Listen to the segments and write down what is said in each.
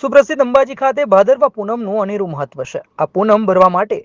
સુપ્રસિદ્ધ અંબાજી ખાતે ભાદરવા પૂનમનું અનેરું મહત્વ છે. આ પૂનમ ભરવા માટે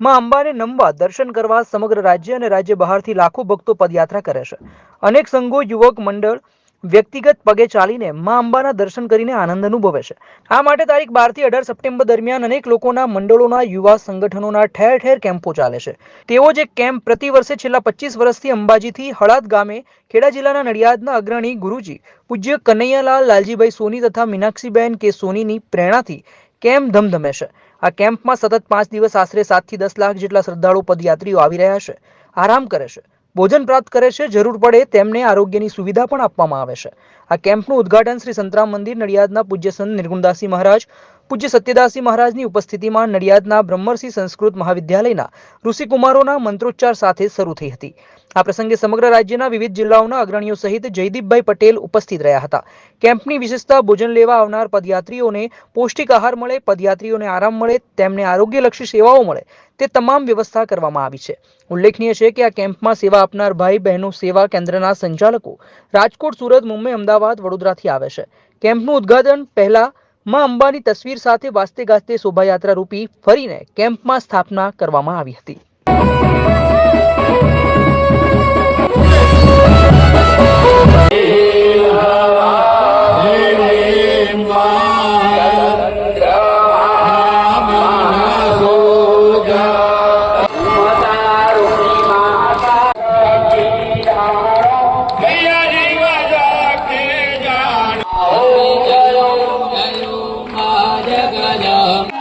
માં અંબાને નમવા દર્શન કરવા સમગ્ર રાજ્ય અને રાજ્ય બહારથી લાખો ભક્તો પદયાત્રા કરે છે. અનેક સંઘો, યુવક મંડળ વ્યક્તિગત પગે ચાલીને મા અંબાના દર્શન કરીને આનંદ અનુભવે છે. આ માટે તારીખ બારથી અઢાર સપ્ટેમ્બર દરમિયાન અનેક લોકોના મંડળોના યુવા સંગઠનોના ઠેર ઠેર કેમ્પો ચાલે છે. તેઓ જે કેમ્પ પ્રતિ વર્ષે છેલ્લા પચીસ વર્ષથી અંબાજીથી હળાદ ગામે, ખેડા જિલ્લાના નડિયાદના અગ્રણી ગુરુજી, પૂજ્ય કનૈયાલાલ, લાલજીભાઈ સોની તથા મીનાક્ષીબેન કે સોનીની પ્રેરણાથી કેમ્પ ધમધમે છે. આ કેમ્પમાં સતત પાંચ દિવસ આશરે સાતથી દસ લાખ જેટલા શ્રદ્ધાળુ પદયાત્રીઓ આવી રહ્યા છે. આરામ કરે છે. ભોજન પ્રાપ્ત કરે છે, જરૂર પડે તેમને આરોગ્યની સુવિધા પણ આપવામાં આવે છે. આ કેમ્પનું ઉદ્ઘાટન શ્રી સંતરામ મંદિર નડિયાદના પૂજ્ય સંત નિર્ગુણદાસી મહારાજ પૂજ્ય સત્યદાસી મહારાજની ઉપસ્થિતિમાં નડિયાદના બ્રહ્મર્ષિ સંસ્કૃત મહાવિદ્યાલયના ઋષિકુમારોના મંત્રોચ્ચાર સાથે શરૂ થઈ હતી. આ પ્રસંગે સમગ્ર રાજ્યના વિવિધ જિલ્લાઓના અગ્રણીઓ સહિત જયદીપભાઈ પટેલ ઉપસ્થિત રહ્યા હતા. કેમ્પની વિશેષતા ભોજન લેવા આવનાર પદયાત્રીઓને પૌષ્ટિક આહાર મળે, પદયાત્રીઓને આરામ મળે, તેમને આરોગ્યલક્ષી સેવાઓ મળે, તે તમામ વ્યવસ્થા કરવામાં આવી છે. ઉલ્લેખનીય છે કે આ કેમ્પમાં સેવા આપનાર ભાઈ બહેનો સેવા કેન્દ્રના સંચાલકો રાજકોટ સુરત મુંબઈ અમદાવાદ વડોદરાથી આવે છે. કેમ્પનું ઉદ્ઘાટન પહેલા માં અંબાની તસવીર સાથે વાસ્તે ગાસ્તે શોભાયાત્રા રૂપી ફરીને કેમ્પમાં સ્થાપના કરવામાં આવી હતી.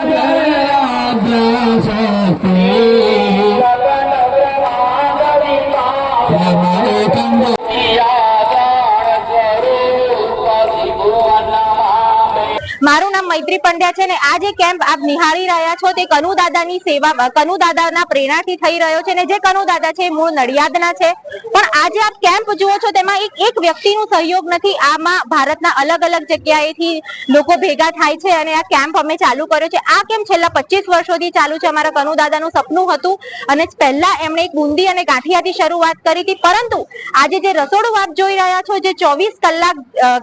देर મૈત્રી પંડ્યા છે ને આ જે કેમ્પ આપ નિહાળી રહ્યા છો તે કનુ દાદાની સેવા કનુ દાદાના પ્રેરણાથી થઈ રહ્યો છે ને જે કનુ દાદા છે મૂળ નડિયાદના છે. પણ આજે આપ કેમ્પ જુઓ છો તેમાં એક એક વ્યક્તિનું સહયોગ નથી. આમાં ભારતના અલગ અલગ જગ્યાએથી લોકો ભેગા થાય છે અને આ કેમ્પ અમે ચાલુ કર્યો છે. આ કેમ્પ છેલ્લા પચીસ વર્ષોથી ચાલુ છે અમારા કનુ દાદાનું સપનું હતું અને પહેલા એમણે એક બુંદી અને ગાંઠિયાથી શરૂઆત કરી હતી. પરંતુ આજે જે રસોડું આપ જોઈ રહ્યા છો, જે ચોવીસ કલાક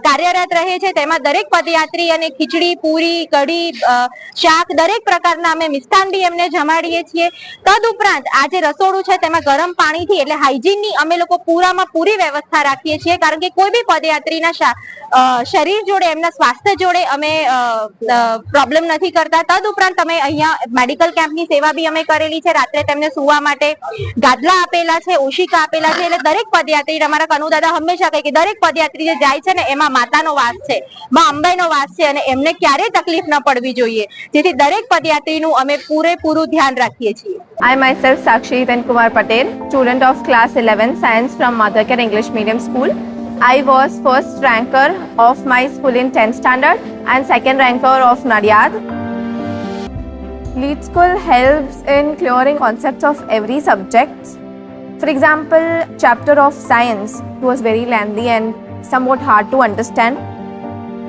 કાર્યરત રહે છે તેમાં દરેક પદયાત્રી અને ખીચડી, પૂરી કઢી શાક દરેક પ્રકારના અમે મિષ્ટાન એમને જમાડીએ છીએ. તદ ઉપરાંત આ જે રસોડું છે તેમાં ગરમ પાણીથી એટલે હાઇજીનની અમે લોકો પૂરામાં પૂરી વ્યવસ્થા રાખીએ છીએ કારણ કે કોઈ બી પદયાત્રીના શરીર જોડે, એમના સ્વાસ્થ્ય જોડે અમે પ્રોબ્લેમ નથી કરતા. તદ ઉપરાંત અમે અહીંયા મેડિકલ કેમ્પની સેવા બી અમે કરેલી છે. રાત્રે તેમને સુવા માટે ગાદલા આપેલા છે ઓશિકા આપેલા છે એટલે દરેક પદયાત્રી અમારા કનુદાદા હંમેશા કહે કે દરેક પદયાત્રી જે જાય છે ને, એમાં માતાનો વાસ છે, માં અંબાઈનો વાસ છે અને એમને ક્યારેય તકલીફ ન પડવી જોઈએ જેથી દરેક પદયાત્રીનું અમે પૂરેપૂરું ધ્યાન રાખીએ છીએ I myself Sakshi Then Kumar Patel, student of class 11 science from Madhakar English Medium School. I was first ranker of my school in 10th standard and second ranker of Nadiad. Lead School helps in clearing concepts of every subject. For example, chapter of science was very lengthy and somewhat hard to understand.